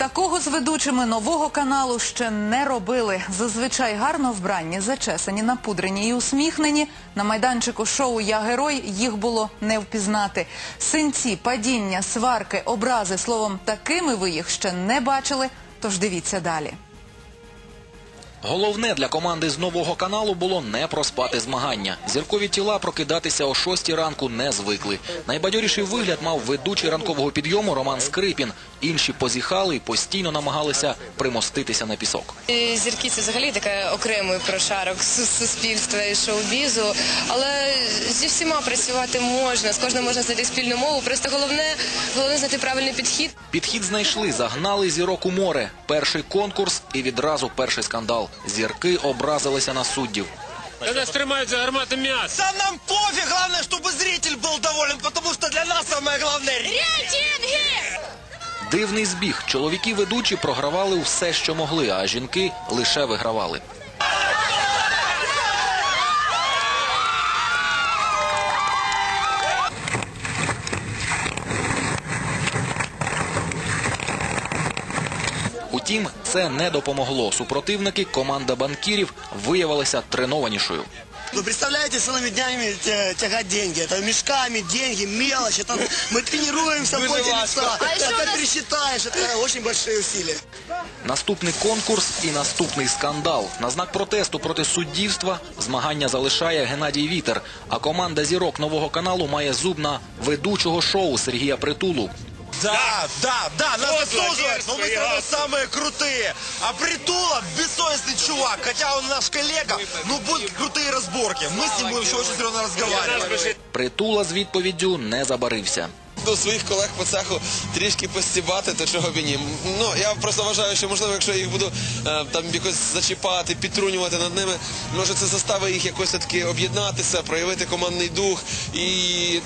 Такого з ведучими нового каналу ще не робили. Зазвичай гарно вбранні, зачесані, напудрені і усміхнені. На майданчику шоу Я герой їх було не впізнати. Синці, падіння, сварки, образи словом, такими ви їх ще не бачили. Тож дивіться далі. Головне для команди з нового каналу було не проспати змагання. Зіркові тіла прокидатися о 6 ранку не звикли. Найбадьоріший вигляд мав ведучий ранкового підйому Роман Скрипін. Інші позіхали і постійно намагалися примоститися на пісок. Зірки це взагалі таке окремий прошарок суспільства і шоу-бізу. Але зі всіма працювати можна, з кожним можна знайти спільну мову. Просто головне, головне знайти правильний підхід. Підхід знайшли, загнали зірок у море. Перший конкурс і відразу перший скандал. Зірки образилися на суддів. Когда стремают за гармати мяса. Да нам пофиг, главное, чтобы зритель был доволен, потому что для нас самое главное Дивний збіг. Чоловіки ведучі програвали все, що могли, а жінки лише вигравали. Утім, це не допомогло. Супротивники, команда банкірів, виявилися тренованішою. Ну, представляете, целыми днями тя- тягать деньги. Это мешками, деньги, мелочь. Это мы тренируемся в поте лица. Это как пересчитаешь, это очень большие усилия. Наступний конкурс і наступний скандал. На знак протесту проти суддівства змагання залишає Геннадій Вітер, а команда зірок нового каналу має зуб на ведучого шоу Сергія Притулу. Да, да, да, нас Вот заслуживает, но мы все равно злодейство, самые крутые. А Притула бессовестный чувак, хотя он наш коллега, ну будут крутые разборки. Мы с ним будем еще очень серьезно разговаривать. Притула з відповіддю не забарився. до своїх колег по цеху трішки постібати, то чого б і ні. Ну я просто вважаю, що можливо, якщо я їх буду е, там якось зачіпати, підтрунювати над ними, може це заставить їх якось таки об'єднатися, проявити командний дух. І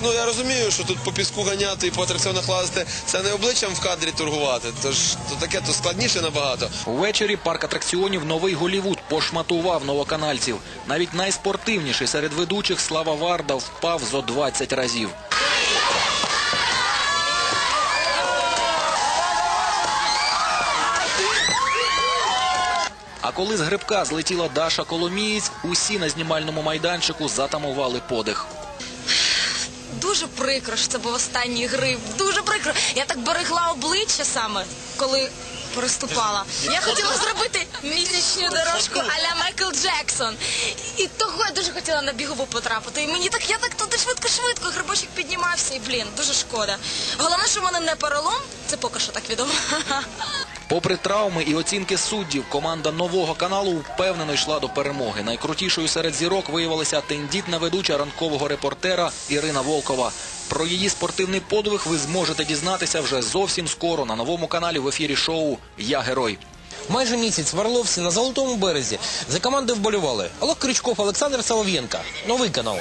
ну я розумію, що тут по піску ганяти і по атракціонах лазити, це не обличчям в кадрі торгувати. Тож то таке то складніше набагато. Увечері парк атракціонів Новий Голівуд пошматував новоканальців. Навіть найспортивніший серед ведучих Слава Варда впав зо 20 разів. Коли з грибка злетіла Даша Коломієць, усі на знімальному майданчику затамували подих. Дуже прикро, що це був останній гриб. Дуже прикро. Я так берегла обличчя саме, коли переступала. Я хотіла зробити місячну дорожку а-ля Майкл Джексон. І того я дуже хотіла на бігову потрапити. І мені так, я так туди швидко-швидко, грибочок піднімався, і блін, дуже шкода. Головне, що в мене не перелом, це поки що так відомо. Попри травми і оцінки суддів, команда нового каналу впевнено йшла до перемоги. Найкрутішою серед зірок виявилася тендітна ведуча ранкового репортера Ірина Волкова. Про її спортивний подвиг ви зможете дізнатися вже зовсім скоро на новому каналі в ефірі шоу Я герой. Майже місяць в Орловці на Золотому березі за команди вболювали Олег Крючков, Олександр Солов'єнка. Новий канал.